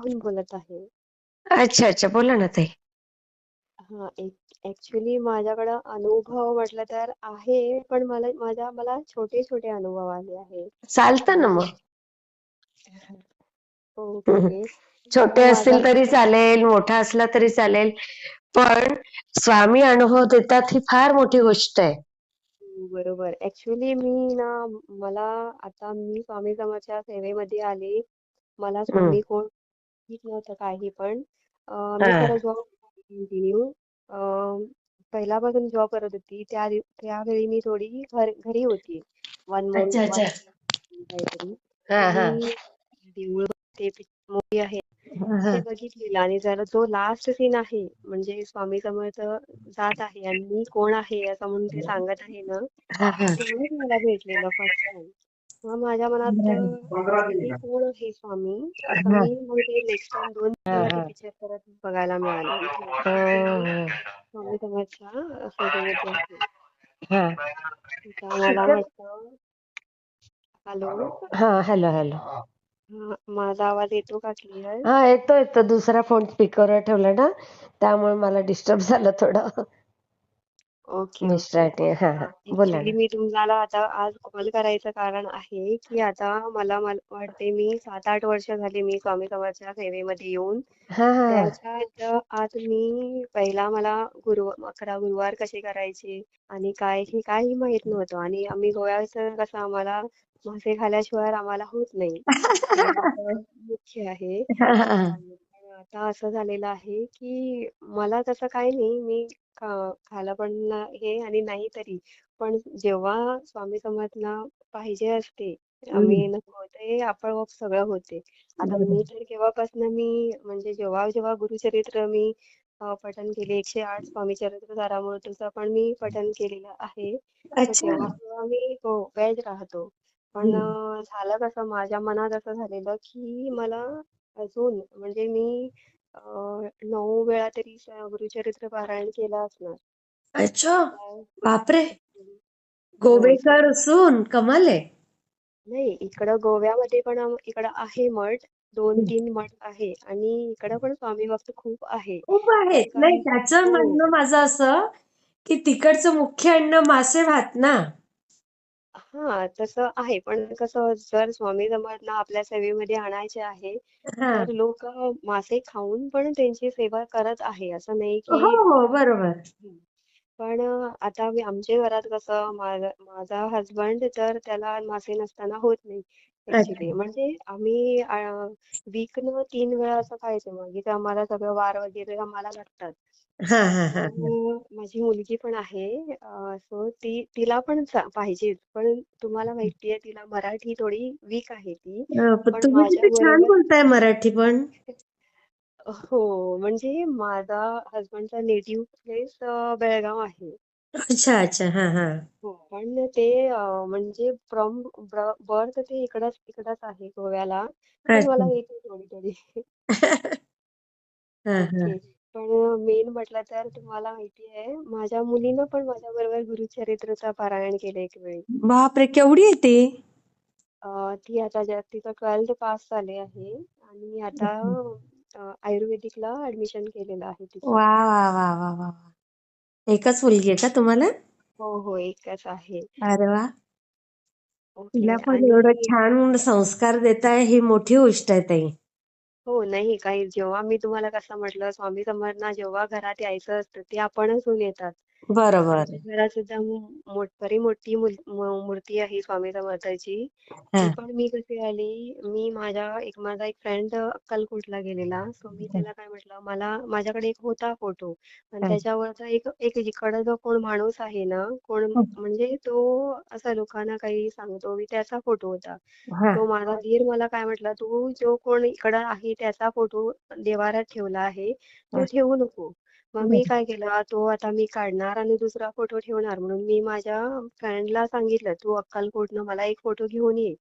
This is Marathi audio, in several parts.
जळगावहून बोलत आहे. अच्छा अच्छा. बोला ना ताई. हा ऍक्च्युली माझ्याकडं अनुभव म्हटलं तर आहे पण मला माझ्या मला छोटे छोटे अनुभव आले आहेत. चालतं ना मग. ओके छोटे असतील तरी चालेल मोठा असला तरी चालेल पण स्वामी अनुभव देतात ही फार मोठी गोष्ट आहे. बरोबर. ऍक्च्युली मी ना मला आता मी स्वामी समर्थच्या सेवेमध्ये आले. मला. स्वामी कोण माहीत नव्हतं काही पण. अं, मी हा. खरं जॉब कंटिन्यू पहिल्यापासून जॉब करत होती. त्या त्यावेळी मी थोडी घर घरी होती. वन मंथ अच्छा अच्छा. काहीतरी. हा हा. मी देऊळ ते मूवी आहे. हा, ते बघितलेलं आणि जरा जो लास्ट सीन आहे म्हणजे स्वामी समर्थ जात आहे आणि मी कोण आहे असं म्हणून ते सांगत आहे ना हा, हा. तेव्हाच मला भेटलेलं फर्स्ट टाइम मग माझ्या मनात हे कोण आहे स्वामी. असं नेक्स्ट टाइम दोन पिक्चर परत बघायला मिळाले. इथे हो, स्वामी हा. आता मला हॅलो? हा हॅलो हॅलो. हा, माझा आवाज येतो का क्लिअर हा येतो येतो. दुसरा फोन स्पीकरवर ठेवला ना त्यामुळे मला डिस्टर्ब झालं थोडं. ओके हा हा. बोला ना. मी तुम्हाला आता आज कॉल करायचं कारण आहे की आता मला मला वाटते मी सात आठ वर्ष झाली मी स्वामी समर्थच्या सेवेमध्ये येऊन. हा हा त्याच्या आत मी पहिला मला गुरु अकरा गुरुवार कसे करायचे आणि काय हे काही माहीत नव्हतं. आणि आम्ही गोव्याचं कसं आम्हाला मासे खाल्ल्याशिवाय आम्हाला होत नाही. आमचं मुख्य आहे. हा, हा. आता असं झालेलं आहे की मला तसं काही नाही मी खा- खायला पण ना- हे आणि नाही तरी पण जेव्हा स्वामी समर्थला पाहिजे असते आम्ही. नको ते आपोआप सगळं होते आता बरोबर. मी तर केव्हापासून मी म्हणजे जेव्हा जेव्हा गुरुचरित्र मी अं, पठण केले एकशे आठ स्वामी चरित्र सारामृतचं पण मी पठण केलेलं आहे तर अच्छा तेव्हा तेव्हा मी हो वेज राहतो पण. अं, झालं कसं माझ्या मनात असं झालेलं की मला अजून म्हणजे मी अं, नऊ वेळा तरी स- गुरुचरित्र पारायण केलं असणार. अच्छा. काय- बापरे. हो गोवेकर असून कमाल आहे. नाही इकडं गोव्यामध्ये पण आम- इकडं आहे मठ दोन. तीन मठ आहे आणि इकडं पण स्वामी भक्त खूप आहे. खूप आहेत पण नाही काय त्याचं हो. म्हणणं माझं असं की तिकडचं मुख्य अन्न मासे भात ना. हा तसं आहे. पण कसं जर स्वामी समर्थना आपल्या सेवेमध्ये आणायचे आहे हा. तर लोक मासे खाऊन पण त्यांची सेवा करत आहे. असं नाही हो की हो बरोबर. पण आता आमच्या घरात कसं माझा माझा हजबंड तर त्याला मासे नसताना होत नाही. ऍक्च्युली म्हणजे आम्ही वीकनं तीन वेळा असं खायचं मग इथे आम्हाला सगळं वार वगैरे आम्हाला लागतात. हा हा हा माझी मुलगी पण आहे सो ती तिला पण पाहिजेच. पण तुम्हाला माहितीये तिला मराठी थोडी वीक आहे ती. पण माझ्या छान बोलताय मराठी पण. हो म्हणजे माझा हजबंडचा नेटिव्ह प्लेस बेळगाव आहे. अच्छा अच्छा. हा हा. हो पण ते अं, म्हणजे फ्रॉम बर्थ ते इकडच इकडच आहे गोव्याला. पण मला अच्छा. येते थोडी थोडी. हा हा. ओके. पण मेन म्हटलं तर तुम्हाला माहिती आहे माझ्या मुलीनं पण माझ्या बरोबर गुरुचरित्रचं पारायण केलं एक वेळी. बापरे! केवढी आहे ती? अं, ती आता ज्या तिचं ट्वेल्थ पास झाले आहे आणि आता अं, आयुर्वेदिकला ऍडमिशन केलेलं आहे तिचं. वा वा वा वा वा. एकच मुलगी आहे का तुम्हाला? हो हो एकच आहे. अरे वा. ओके तिला पण एवढं छान संस्कार देताय ही मोठी गोष्ट आहे ताई. हो नाही काही जेव्हा मी तुम्हाला कसं म्हटलं स्वामी समर्थना जेव्हा घरात यायचं असतं ते आपणच होऊन येतात. बरोबर घरात सुद्धा मो- मोठ बरी मोठी मुल- मू- मूर्ती आहे स्वामी समर्थाची. हा. ती पण मी कशी आली मी माझ्या एक माझा एक फ्रेंड अक्कलकोटला गेलेला. सो मी त्याला काय म्हटलं मला माझ्याकडे एक होता फोटो आणि हा. त्याच्यावरचा एक एक जिकडं जो कोण माणूस आहे ना कोण म्हणजे तो असा लोकांना काही सांगतो मी त्याचा फोटो होता. हा. तो माझा दीर मला काय म्हटला तू जो कोण इकडं आहे त्याचा फोटो देवाऱ्यात ठेवला आहे तो ठेवू नको. मग मी काय केलं तो आता मी काढणार आणि दुसरा फोटो ठेवणार. म्हणून मी माझ्या फ्रेंडला सांगितलं तू अक्कलकोटनं मला एक फोटो घेऊन ये.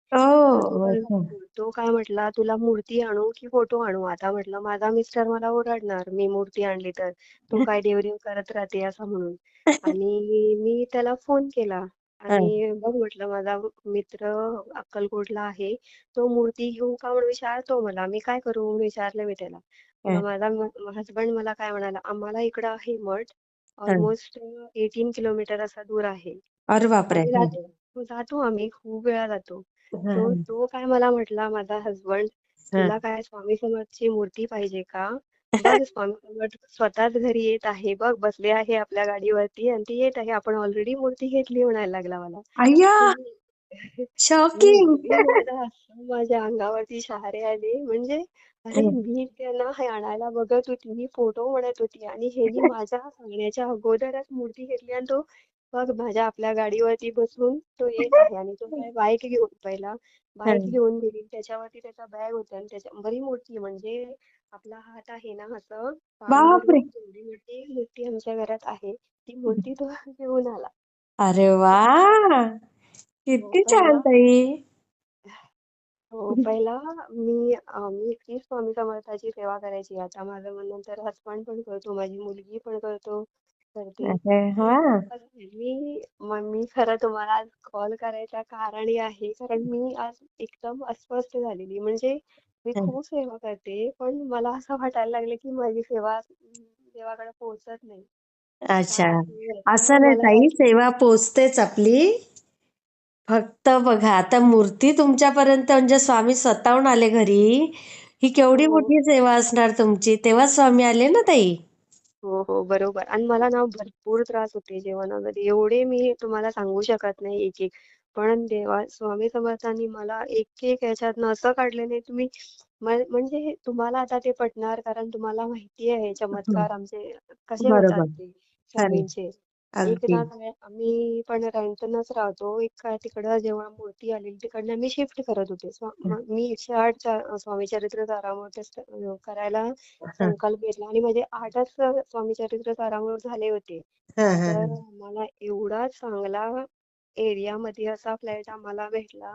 अच्छा. तो काय म्हटला तुला मूर्ती आणू की फोटो आणू? आता म्हटलं माझा मिस्टर मला ओरडणार मी मूर्ती आणली तर. तो काय देवदेव करत राहते असं म्हणून. आणि मी त्याला फोन केला. आणि बघ म्हटलं माझा मित्र अक्कलकोटला आहे. तो मूर्ती घेऊ का म्हणून विचारतो मला मी काय करू? म्हणून विचारलं मी त्याला. मग माझा हसबंड मला काय म्हणाला आम्हाला इकडं आहे मठ. ऑलमोस्ट एटीन किलोमीटर असा दूर आहे. अरे बापरे! आम्ही जातो जातो आम्ही खूप वेळा जातो. तो तो काय मला म्हटला माझा हसबंड तुला काय स्वामी समर्थची मूर्ती पाहिजे का? बघ स्वामी समर्थ स्वतःच घरी येत आहे बघ बसले आहे आपल्या गाडीवरती आणि ती येत आहे. आपण ऑलरेडी मूर्ती घेतली म्हणायला लागला मला. अय्या शॉकिंग माझ्या अंगावरती शहारे आले. म्हणजे अरे मी त्यांना हे आणायला बघत होती मी फोटो म्हणत होती आणि ह्यांनी माझ्या सांगण्याच्या अगोदरच मूर्ती घेतली आणि तो बघ माझ्या आपल्या गाडीवरती बसून तो येत आहे आणि तो काय बाईक घेऊन पहिला बाईक घेऊन गेली. त्याच्यावरती त्याचा बॅग होता आणि त्याच्या बरी मोठी म्हणजे आपला हात आहे ना असं बापरे! एवढी मोठी मूर्ती आमच्या घरात आहे. ती मूर्ती तो घेऊन आला. अरे वा! किती छान ताई. हो पहिला मी अं, मी एकटीच स्वामी समर्थाची सेवा करायची. आता माझं मग नंतर हसबंड पण करतो माझी मुलगी पण करतो. करते. अरे मी मग मी खरं तुम्हाला आज कॉल करायचं कारण हे आहे. कारण मी आज एकदम अस्वस्थ झालेली. म्हणजे मी खूप सेवा करते. पण मला असं वाटायला लागले की माझी सेवा देवाकडे पोहोचत नाही. अच्छा. असं नाही ताई सेवा पोचतेच आपली. फक्त बघा आता मूर्ती तुमच्यापर्यंत म्हणजे स्वामी स्वतःहून आले घरी. ही केवढी हो. मोठी सेवा असणार तुमची. तेव्हा स्वामी आले ना ताई? हो हो बरोबर. आणि मला ना भरपूर त्रास होते जेवणामध्ये. एवढे मी तुम्हाला सांगू शकत नाही एक एक पण देवा स्वामी समर्थांनी मला एक एक याच्यातनं असं काढले नाही तुम्ही म्हणजे तुम्हाला आता ते पटणार कारण तुम्हाला माहिती आहे चमत्कार आमचे कसे होतात ते स्वामींचे आम्ही पण रेंटनच राहतो. एक काय तिकडं जेव्हा मूर्ती आलेली तिकडनं आम्ही शिफ्ट करत होते. मी एकशे आठ स्वामी चरित्र सारामृत करायला संकल्प घेतला. आणि माझे आठच स्वामी चरित्र सारामृत झाले होते. तर मला एवढा चांगला एरिया मध्ये असा फ्लॅट आम्हाला भेटला.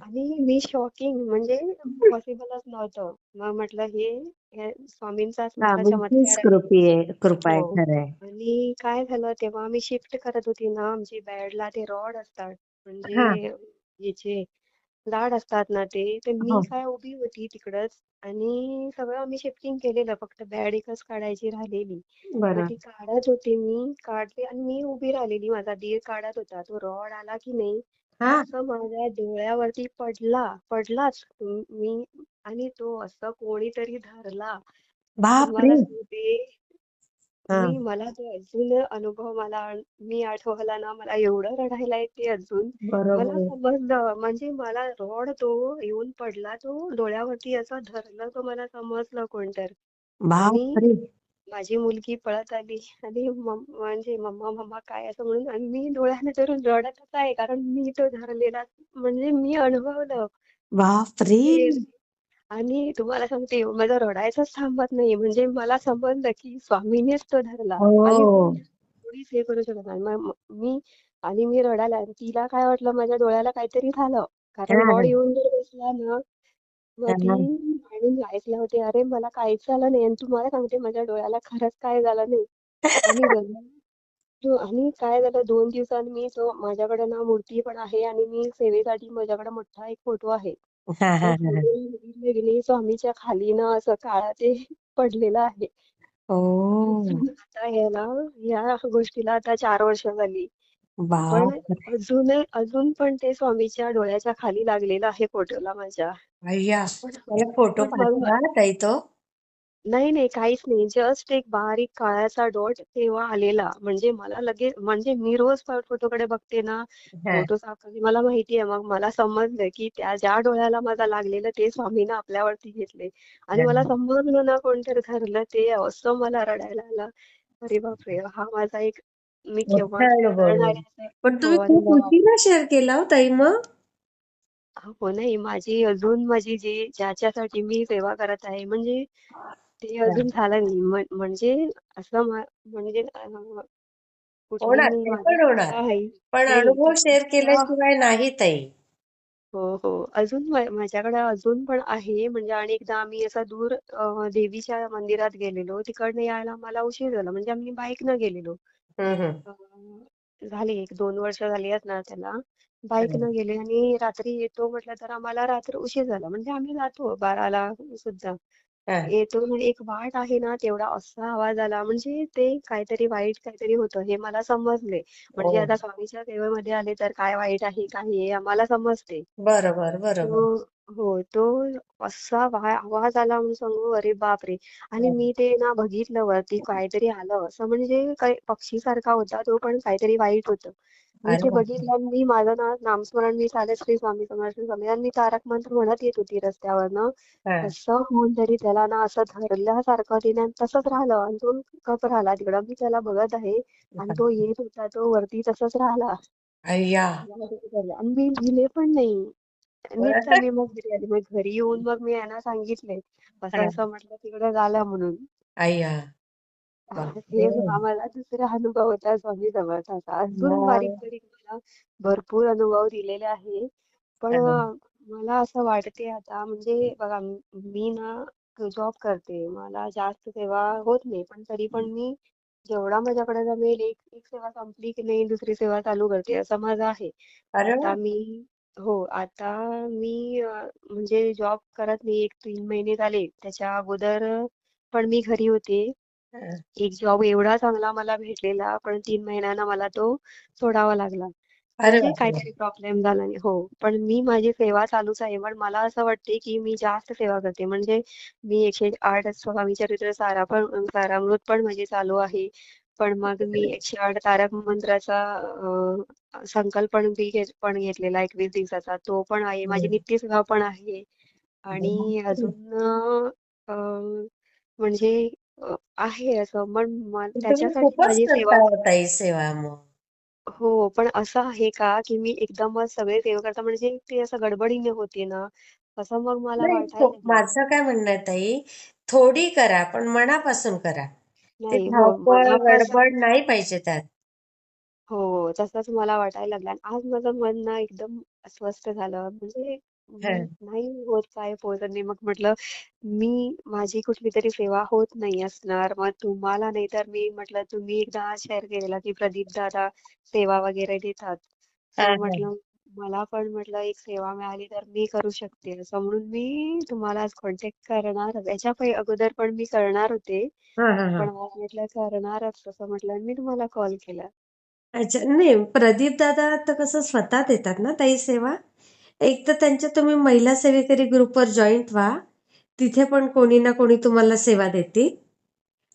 आणि मी शॉकिंग म्हणजे पॉसिबलच नव्हतं. मग म्हटलं हे स्वामींचाच चमत्कार कृपा आहे हो. खरंय आणि काय झालं तेव्हा आम्ही शिफ्ट करत होती ना आमची बेडला ते रॉड असतात. म्हणजे याचे दाढ असतात ना ते तर मी हो. काय उभी होती तिकडच आणि सगळं आम्ही शिफ्टिंग केलेलं फक्त बॅड एकच काढायची राहिलेली. मग ती काढत होते मी काढते आणि मी उभी राहिलेली. माझा दीर काढत होता. तो रॉड आला की नाही असं माझ्या डोळ्यावरती पडला पडलाच. मी आणि तो असं कोणीतरी धरला. तुम्हाला सांगते मी मला तो अजून अनुभव मला मी आठवला ना मला एवढं रडायला येते अजून. मला समजलं म्हणजे मला रॉड तो येऊन पडला तो डोळ्यावरती असं धरलं तो मला समजलं कोणतर. आणि माझी मुलगी पळत आली. आणि म्हणजे मम्मा मम्मा काय असं म्हणून आणि मी डोळ्याने धरून रडतच आहे कारण मी तो धरलेला म्हणजे मी अनुभवलं. बापरे! आणि तुम्हाला सांगते माझं रडायचंच थांबत नाही म्हणजे मला समजलं की स्वामीनेच तो धरला. आणि कोणीच हे करू शकत नाही. मी आणि मी रडायला तिला काय वाटलं? माझ्या डोळ्याला काहीतरी झालं. कारण रॉड येऊन जर बसला ना मग ऐकलं होते अरे मला काहीच झालं नाही. आणि तुम्हाला सांगते माझ्या डोळ्याला खरंच काय झालं नाही. आणि आणि काय झालं? दोन दिवसांनी मी तो माझ्याकडे ना मूर्ती पण आहे आणि मी सेवेसाठी माझ्याकडे मोठा एक फोटो आहे. स्वामीच्या खाली ना असं काळा ते पडलेलं आहे. आता याला या गोष्टीला आता चार वर्ष झाली. पण अजून अजून पण ते स्वामीच्या डोळ्याच्या खाली लागलेलं आहे फोटोला माझ्या. फोटो ताई तो. नाही नाही काहीच नाही. जस्ट एक बारीक काळाचा डॉट तेव्हा आलेला. म्हणजे मला लगेच म्हणजे मी रोज फोटोकडे बघते ना फोटो साफ मला माहिती आहे मग मला समजलं की त्या ज्या डोळ्याला माझा लागलेलं ते स्वामीनं आपल्यावरती घेतले आणि मला समजलं ना कोणतरी धरलं ते असं मला रडायला आलं. अरे बापरे! हा माझा एक मी केव्हा पण तुम्ही शेअर केला ताई मग? हो नाही. माझी अजून माझी जी ज्याच्यासाठी मी सेवा करत आहे म्हणजे ते अजून झालं नाही. म्हणजे असं म्हणजे पण अनुभव शेअर केल्याशिवाय नाही ताई. हो हो. अजून माझ्याकडे अजून पण आहे. म्हणजे आणि एकदा आम्ही असा दूर देवीच्या मंदिरात गेलेलो. तिकडनं यायला मला उशीर झाला. म्हणजे आम्ही बाईक न गेलेलो झाली एक दोन वर्ष झाली असणार त्याला. हं. बाईकनं गेले आणि रात्री येतो म्हटलं तर आम्हाला रात्र उशीर झाला. म्हणजे आम्ही जातो बाराला सुद्धा. आणि एक वाट आहे ना तेवढा असा आवाज आला. म्हणजे ते काहीतरी वाईट काहीतरी होतं हे मला समजले. म्हणजे हो. आता स्वामीच्या सेवेमध्ये आले तर काय वाईट आहे काय हे आम्हाला समजते. बरोबर बरोबर. तो हो तो असा वा- आवाज आला म्हणून सांगू अरे बापरे! आणि हं. मी ते ना बघितलं वरती काहीतरी आलं. असं म्हणजे काही पक्षीसारखा होता तो पण काहीतरी वाईट होतं. मी ते. बघितलं मी माझं ना नामस्मरण मी चालत श्री स्वामी समर्थ श्री स्वामी आणि मी तारक मंत्र म्हणत येत होती रस्त्यावरनं. होऊन तरी त्याला ना असं धरल्यासारखं तिने तसंच राहिलं आणि तो गप राहिला तिकडं. मी त्याला बघत आहे आणि तो येत होता तो वरती तसंच राहिला. आणि मी लिहिले पण नाही. मी मग घरी आले? मग घरी येऊन मग मी यांना सांगितले. असं. असं म्हटलं तिकडे झालं म्हणून. हे बापरे आम्हाला दुसरा अनुभव होता स्वामी समर्थाचा अजून बारीक मग बारीक मला भरपूर अनुभव दिलेले आहे. पण हं. मला असं वाटते आता म्हणजे बघा म- ना जॉब करते. मला जास्त सेवा होत नाही पण तरी पण मी जेवढा माझ्याकडे जमेल एक एक सेवा संपली की नाही दुसरी सेवा चालू करते असं माझं आहे. आता मी हो आता मी म्हणजे जॉब करत नाही एक तीन महिने झाले त्याच्या अगोदर पण मी घरी होते. हं. एक जॉब एवढा चांगला मला भेटलेला पण तीन महिन्यानं मला तो सोडावा लागला. अरे म्हणजे काहीतरी प्रॉब्लेम झाला नाही हो पण मी माझी सेवा चालूच आहे पण मला असं वाटते की मी जास्त सेवा करते. म्हणजे मी एकशे आठ स्वामी चरित्र सारा पण सारामृत पण माझी चालू आहे. पण मग मी एकशे आठ तारक मंत्राचा संकल्प पण घेतलेला एकवीस दिवसाचा. तो पण आहे माझी. नित्य सेवा पण आहे. आणि. अजून म्हणजे अं, आहे असं पण म- तुम्ही त्याच्यासाठी खूपच माझी सेवा करता हो ताई सेवा मग हो पण असं आहे का की मी एकदमच सगळे सेवा करता म्हणजे ते असं गडबडीने होते ना असं मग मला नाही वाटायला लागलं. माझं काय म्हणणं आहे ताई थोडी करा पण मनापासून करा. ती नाही हो धावपळ मनापासून गडबड नाही पाहिजे त्यात. हो तसंच मला वाटायला लागलं. आणि आज माझं मन ना एकदम अस्वस्थ झालं म्हणजे हं. नाही होत काय नाही मग म्हटलं मी माझी कुठली तरी सेवा होत नाही असणार. मग तुम्हाला नाही तर मी म्हटलं तुम्ही एकदा शेअर केलेला की प्रदीप दादा सेवा वगैरे देतात. सो हा म्हटलं मला पण म्हटलं एक सेवा मिळाली तर मी करू शकते. असं म्हणून मी तुम्हाला आज कॉन्टॅक्ट करणार. याच्या पहि अगोदर पण मी करणार होते. हा हा हा. पण आज म्हटलं करणारच. असं म्हटलं आणि मी तुम्हाला कॉल केला. अच्छा नाही प्रदीप दादा तर कसं स्वतः देतात ना ताई सेवा? एक तर त्यांच्या तुम्ही महिला सेवेकरी ग्रुपवर जॉईंट व्हा. तिथे पण कोणी ना कोणी तुम्हाला सेवा देतील.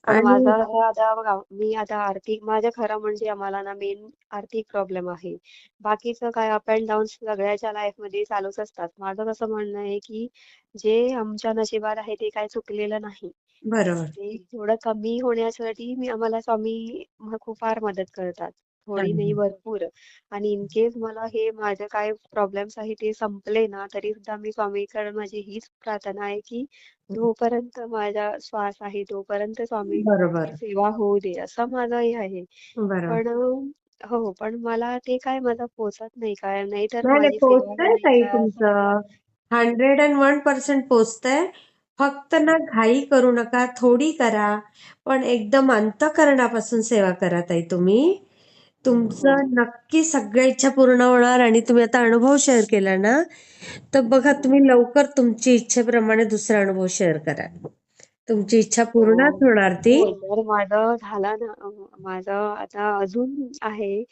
माझा आता बघा मी आता आर्थिक माझं खरं म्हणजे आम्हाला ना मेन आर्थिक प्रॉब्लेम आहे. बाकीचं काय अप अँड डाऊन सगळ्याच्या लाईफमध्ये चालूच असतात. माझं कसं म्हणणं आहे की जे आमच्या नशिबात आहे ते काय चुकलेलं नाही. बरोबर. ते थोडं कमी होण्यासाठी मी आम्हाला स्वामी खूप फार मदत करतात. थोडी नाही भरपूर. आणि इन केस मला हे माझे काय प्रॉब्लेम्स आहे ते संपले ना तरी सुद्धा मी स्वामीकडे माझी हीच प्रार्थना आहे की जोपर्यंत माझा श्वास आहे तोपर्यंत स्वामीची सेवा होऊ दे असं माझं हे आहे. पण हो पण मला ते काय माझं पोचत नाही काय नाही पोचतंय तुमचं. हंड्रेड अँड वन पर्सेंट पोचतंय. फक्त ना घाई करू नका थोडी करा. पण एकदम अंतकरणापासून सेवा करा ताई तुम्ही. तुमचं नक्की सगळ्या इच्छा पूर्ण होणार आणि तुम्ही आता अनुभव शेअर केला ना तर बघा हो तुम्ही लवकर तुमची इच्छेप्रमाणे दुसरा अनुभव शेअर करा. तुमची इच्छा हो. पूर्णच होणार ती. हो जर माझं झालं ना अं, माझं आता अजून आहे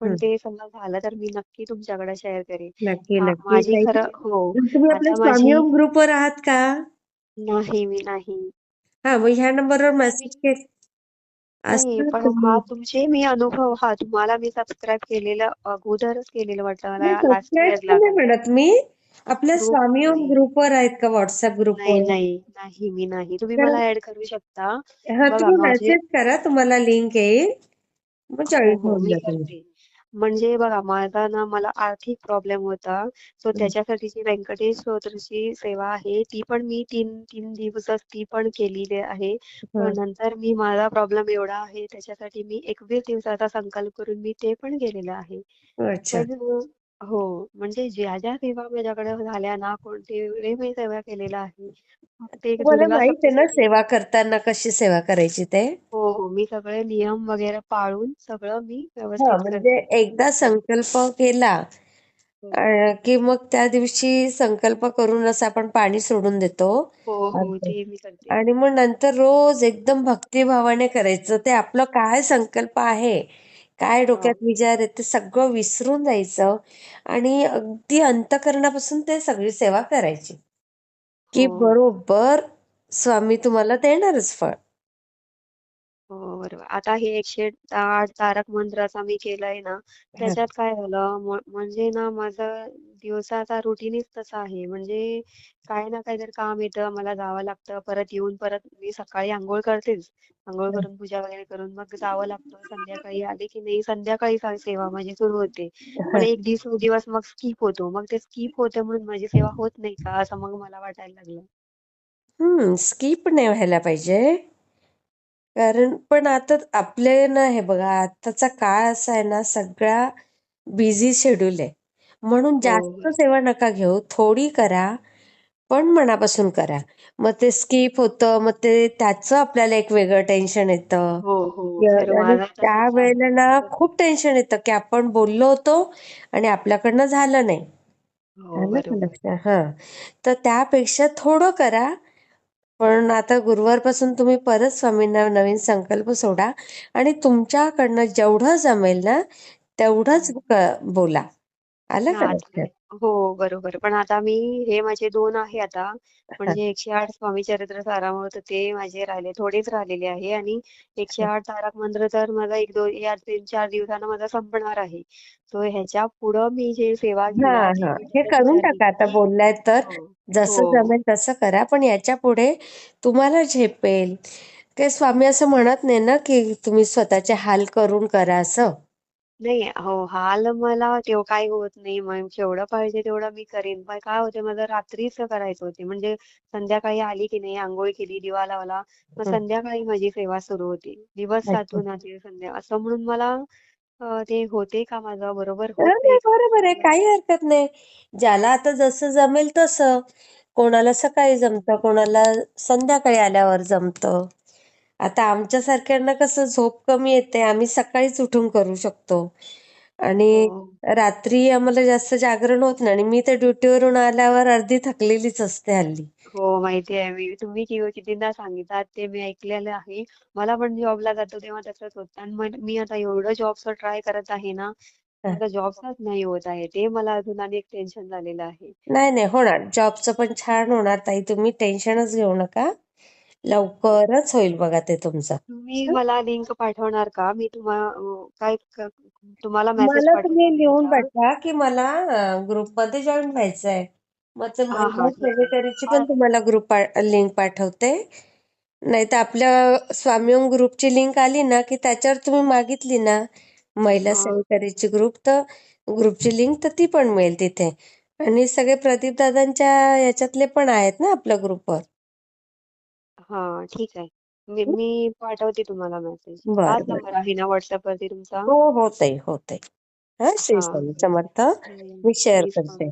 पण हं. ते समजा झालं तर मी नक्की तुमच्याकडे शेअर करेन. नक्की हा नक्की. माझी खरं हो तुम्ही आपल्या आता स्वामी माझी ग्रुपवर आहात का? नाही मी नाही. हा मग ह्या नंबरवर मी मेसेज केल नाही पण हा तुमचे मी अनुभव हा तुम्हाला मी सबस्क्राईब केलेलं अगोदरच केलेलं वाटतं नाही मला लास्ट सबस्क्राईब इयरला पण नाही म्हणत मी. आपल्या ग्रुप स्वामी नाही. ग्रुपवर आहेत का व्हॉट्सअप नाही ग्रुपवर नाही नाही मी नाही. तुम्ही मला ऍड करू शकता. हा बघा तुम्ही माझे मेसेज करा तुम्हाला लिंक येईल. मग हो जॉईन हो होऊन मी जा तुम्ही करते. म्हणजे बघा माझा ना मला आर्थिक प्रॉब्लेम होता. सो त्याच्यासाठी जी व्यंकटेश स्तोत्रची सेवा आहे ती पण मी तीन तीन दिवस ती पण केलेली आहे. नंतर मी माझा प्रॉब्लेम एवढा आहे त्याच्यासाठी मी एकवीस दिवसाचा संकल्प करून मी ते पण केलेलं आहे. हो म्हणजे ज्या ज्या सेवा माझ्याकडे झाल्या ना कोणते एवढे मी सेवा केलेल्या आहे. ते एक तुम्हाला दुर्गा माहीत आहे ना सप्तशती सेवा करताना कशी सेवा करायची ते? हो हो मी सगळे नियम वगैरे पाळून सगळं मी हा व्यवस्थित म्हणजे करते. एकदा हो संकल्प केला हो. अ, की मग त्या दिवशी संकल्प करून असं आपण पाणी सोडून देतो. हो हो. ते मी करते. आणि मग नंतर रोज एकदम भक्तिभावाने करायचं ते आपलं काय संकल्प आहे? काय डोक्यात विचार आहे ते सगळं विसरून जायचं आणि अगदी अंतकरणापासून ते सगळी सेवा करायची. की हो. बरोबर स्वामी तुम्हाला देणारच फळ. बरोबर. आता हे एकशे आठ तारक मंत्राचा मी केलाय ना त्याच्यात काय झालं म्हणजे ना माझं दिवसाचा रुटीनच तसा आहे. म्हणजे काय ना काय जर काम येतं मला जावं लागतं परत येऊन परत मी सकाळी आंघोळ करतेच. आंघोळ करून पूजा वगैरे करून मग जावं लागतं. संध्याकाळी आले की नाही संध्याकाळी सेवा माझी सुरू होते. पण एक दिवस दिवस मग स्किप होतो. मग ते स्किप होते म्हणून माझी सेवा होत नाही का असं मग मला वाटायला लागलं. स्किप नाही व्हायला पाहिजे. कारण पण आता आपले ना हे बघा आताचा काळ असा आहे ना सगळा बिझी शेड्यूल आहे. म्हणून हो. जास्त सेवा नका घेऊ थोडी करा पण मनापासून करा. मग ते स्किप होतं मग ते त्याचं आपल्याला एक वेगळं टेन्शन येतं. हो हो. आणि माझा त्या वेळेला ना खूप टेन्शन येतं की आपण बोललो होतो आणि आपल्याकडनं झालं नाही. हो आलं का बरोबर. लक्षात? हा. तर त्यापेक्षा थोडं करा पण आता गुरुवारपासून तुम्ही परत स्वामींना नवीन संकल्प सोडा आणि तुमच्याकडनं जेवढं जमेल ना तेवढंच बोला. आलं हा का लक्षात? हो बरोबर. पण आता मी हे माझे दोन आहे आता. हा. म्हणजे एकशे आठ स्वामी चरित्र सारामृत तर ते माझे राहिले थोडेच राहिलेले आहे. आणि एकशे आठ तारक मंत्र तर माझा एक दोन या तीन चार दिवसानं माझा संपणार आहे. तो ह्याच्या पुढं मी जे सेवा हा घेणार हा. मी हे करून टाका. आता बोललाय तर हो. जसं हो. जमेल तसं करा. पण याच्यापुढे तुम्हाला झेपेल. ते स्वामी असं म्हणत नाही ना की तुम्ही स्वतःचे हाल करून करा असं. नाही हो हाल मला तेव्हा काही होत नाही. मग जेवढं पाहिजे तेवढं मी करेन. पण काय होते माझं रात्रीच करायचं होते. म्हणजे संध्याकाळी आली की नाही आंघोळ केली दिवा लावला मग हं. संध्याकाळी माझी सेवा सुरू होती. दिवस अच्छा. आली संध्या असं म्हणून मला अं, ते होते का माझं? बरोबर होत. नाही नाही बरोबर आहे. मला काही हरकत नाही. ज्याला आता जसं जमेल तसं. कोणाला सकाळी जमतं कोणाला संध्याकाळी आल्यावर जमतं. आता आमच्या सारख्यांना कसं झोप कमी येते आम्ही सकाळीच उठून करू शकतो. आणि हो. रात्री आम्हाला जास्त जागरण होत नाही आणि मी तर ड्युटीवरून आल्यावर अर्धी थकलेलीच असते हल्ली. हो माहिती आहे. मी तुम्ही कि- कितीदा सांगितलात ते मी ऐकलेलं आहे. मला पण जॉबला जातो तेव्हा तसंच होतं. आणि मग मी आता एवढं जॉबचं ट्राय करत आहे ना माझा जॉबचाच नाही होत आहे. ते मला अजून आणि एक टेन्शन झालेलं आहे. नाही नाही. होणार. जॉबचं पण छान होणार. ताई तुम्ही टेन्शनच घेऊ नका. लवकरच होईल बघा ते तुमचं. तुम्ही मला लिंक पाठवणार का? मी तुम्हाला काय क- तुम्हाला मेसेज मला तुम्ही लिहून पाठवा की मला ग्रुपमध्ये जॉईन व्हायचं आहे मग ते हा महिला ठीक आहे सेक्रेटरीची पण तुम्हाला ग्रुप लिंक पाठवते. नाही तर आपल्या स्वामीओम ग्रुपची लिंक आली ना की त्याच्यावर तुम्ही मागितली ना महिला हा. सेवेकरीची ग्रुप तर ग्रुपची लिंक तर ती पण मिळेल तिथे. आणि सगळे प्रदीप दादांच्या याच्यातले पण आहेत ना आपल्या ग्रुपवर हा ठीक आहे. मी मी पाठवते तुम्हाला मेसेज हाच बरं बरं नंबर आहे ना व्हॉट्सअप वरती तुमचा? हो हो ताई हो ताई हा श्री हा स्वामी ठीक समर्थ. मी शेअर श्री करते.